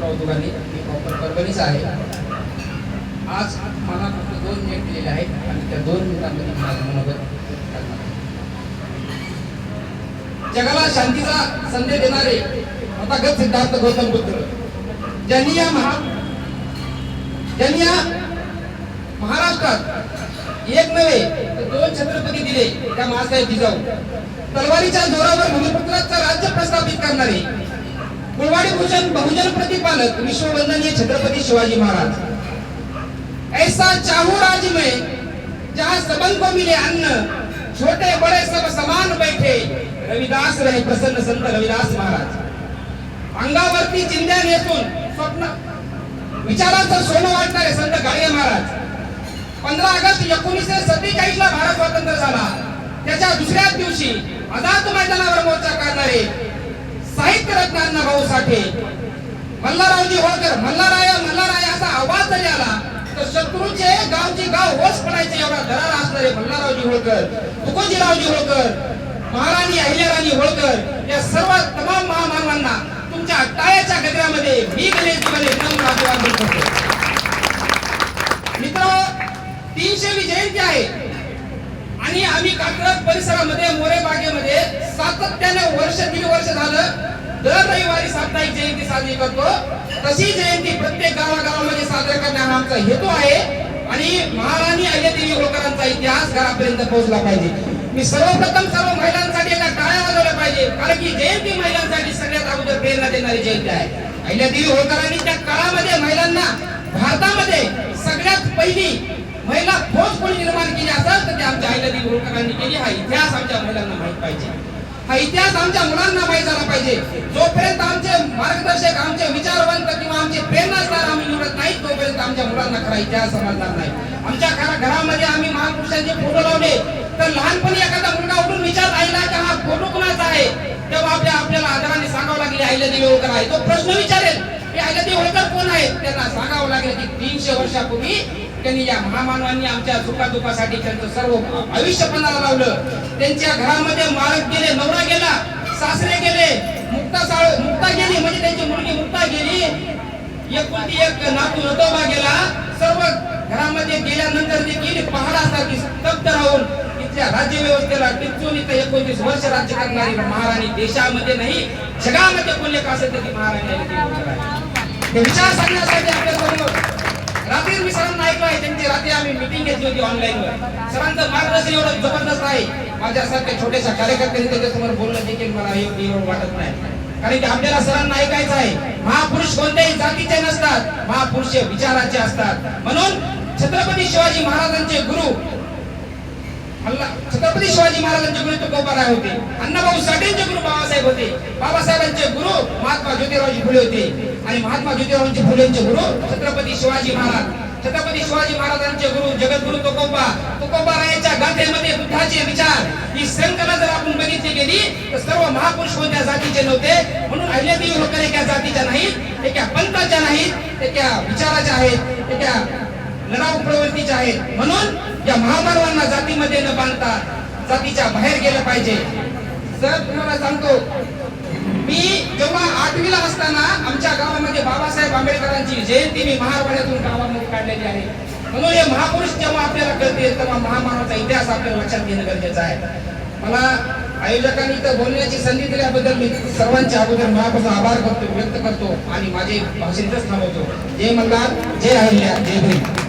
कौतुकाने मी proper परभणीचा आहे. आज मला फक्त दोन मिनिट दिलेले आहेत आणि त्या दोन मिनिटांमध्ये माझं मनोगत जगाला शांतीचा संदेश देणारे तथागत सिद्धार्थ गौतम बुद्ध. ज्यांनी या महा ज्यांनी या महाराष्ट्रात एक नव्हे तर दोन छत्रपती दिले त्या महासाहेब जिजाऊ. तलवारीच्या जोरावर भूमिपुत्राचं राज्य प्रस्थापित करणारे कुळवाडी भूषण बहुजन प्रतिपालक विश्ववंदनीय छत्रपती शिवाजी महाराज. ऐसा चाहू राज में जहाँ सबन को मिले अन्न छोटे बड़े सब समान बैठे रविदास रहे प्रसन्न संत रविदास महाराज. अंगावरती चिंध्या नेसून स्वप्न विचारांचं सोनं वाटणारे संत गाडगे महाराज. पंधरा ऑगस्ट एकोणीसशे सत्तेचाळीस ला भारत स्वातंत्र्य झाला. त्याच्या दुसऱ्याच दिवशी आझाद मैदानावर मोर्चा काढणारे साहित्य रत्न भाऊ साठे. मल्हाररावजी होळकर मल्हाराय मल्हाराय असा आवाज जरी आला तर शत्रूचे गावचे गाव होस पडायचे एवढा दरार असणारे मल्हाररावजी होळकर तुकोजीरावजी होळकर महाराणी अहिल्याराणी होळकर या सर्व तमाम महामानवांना तुमच्या टाळ्याच्या गजऱ्यामध्ये मी गणेशजीमध्ये विनम्र अभिवादन करतो. मित्र तीनशेवी जयंती आहे. आणि आम्ही कात्रज परिसरामध्ये मोरे बागेमध्ये सातत्याने वर्ष दीड वर्ष झालं. दर रविवारी साप्ताहिक जयंती साजरी करतो. तशी जयंती प्रत्येक गावागावामध्ये साजरा करण्या आमचा हेतू आहे. आणि महाराणी अहिल्यादेवी होळकरांचा इतिहास घरापर्यंत पोहोचला पाहिजे. मी सर्वप्रथम सर्व महिलांसाठी एका टाळ्या वाजवल्या पाहिजे. कारण की जयंती महिलांसाठी सगळ्यात अगोदर प्रेरणा देणारी जयंती आहे. अहिल्यादेवी होळकरांनी त्या काळामध्ये महिलांना भारतामध्ये सगळ्यात पहिली महिला फौज कोणी निर्माण केली असेल तर ते आमच्या अहिल्यादेवी होळकरांनी केली. हा इतिहास आमच्या महिलांना माहीत पाहिजे. हा इतिहास आमच्या मुलांना माहीत झाला पाहिजे. जोपर्यंत आमचे मार्गदर्शक आमचे विचारवंत किंवा आमचे प्रेरणास्थान आम्ही निवडत नाही तोपर्यंत आमच्या मुलांना खरा इतिहास समजणार नाही. आमच्या घरा घरामध्ये आम्ही महापुरुषांचे फोटो लावले तर लहानपणी एखादा मुलगा उठून विचार राहिला की हा फोटो कुणाचा आहे? तेव्हा आपल्या आपल्याला आदराने सांगावं लागले देवी होळकर आहे. तो प्रश्न विचारेल की अहिल्यादेवी होळकर कोण आहेत त्यांना सांगावं लागेल की तीनशे वर्षापूर्वी त्यांनी या महामानवांनी आमच्या दुखादुखासाठी त्यांचं सर्व आयुष्य पणाला लावलं. त्यांच्या घरामध्ये मालक गेले नवरा गेला सासरे गेले मुक्ता साळ मुक्ता गेली म्हणजे त्यांची मुलगी मुक्ता गेली. एकुलती एक नातू नतोबा गेला. सर्व घरामध्ये गेल्यानंतर देखील पहाडासाठी पहाडासारखी स्तब्ध राहून इथल्या राज्य व्यवस्थेला टिचून इथं एकोणतीस वर्ष राज्य करणारी महाराणी देशामध्ये नाही जगामध्ये कोण एक असेल तर महाराणी विचार सांगण्यासाठी आपल्यासमोर रात्री मी सरांना ऐकलं आहे त्यांची रात्री आम्ही मिटिंग घेतली होती ऑनलाईन वर. सरांचं मार्गदर्शन एवढं जबरदस्त आहे. माझ्यासारख्या छोट्याशा कार्यकर्त्यांनी त्याच्यासमोर बोलणं देखील मला योग्य एवढं वाटत नाही. कारण की आपल्याला सरांना ऐकायचं आहे. महापुरुष कोणत्याही जातीचे नसतात. महापुरुष विचाराचे असतात. म्हणून छत्रपती शिवाजी महाराजांचे गुरु अल्ला छत्रपती शिवाजी महाराजांचे गुरु तुकोबाराय होते. अण्णाभाऊ साठेंचे गुरु बाबासाहेब होते. बाबासाहेबांचे गुरु महात्मा ज्योतिरावजी फुले होते. आणि महात्मा ज्योतिरावजी फुलेंचे गुरु छत्रपती शिवाजी महाराज. छत्रपती शिवाजी महाराजांचे गुरु जगद्गुरु तुकोबा. तुकोबारायाच्या गाथेमध्ये बुद्धाचे विचार. ही संकल्पना जर आपण बघितली गेली तर सर्व महापुरुष कोणत्या जातीचे नव्हते? म्हणून अहिल्यादेवी होळकर एका जातीच्या नाहीत एका पंथाच्या नाहीत एका विचाराच्या आहेत एका लढाऊ प्रवृत्तीच्या आहेत. म्हणून या महामानवांना जातीमध्ये न बांधता जातीच्या बाहेर गेलं पाहिजे. सर तुम्हाला सांगतो मी जेव्हा आठवीला असताना आमच्या गावामध्ये बाबासाहेब आंबेडकरांची जयंती मी महारवाड्यातून गावामध्ये काढलेली आहे. म्हणून हे महापुरुष जेव्हा आपल्याला कळतील तेव्हा महामानवाचा इतिहास आपल्याला लक्षात घेणं गरजेचं आहे. मला आयोजकांनी तर बोलण्याची संधी दिल्याबद्दल मी सर्वांचे अगोदर मनापासून आभार करतो व्यक्त करतो आणि माझे भाषेतच थांबवतो. जय मल्हार जय अहिल्या जय भीम.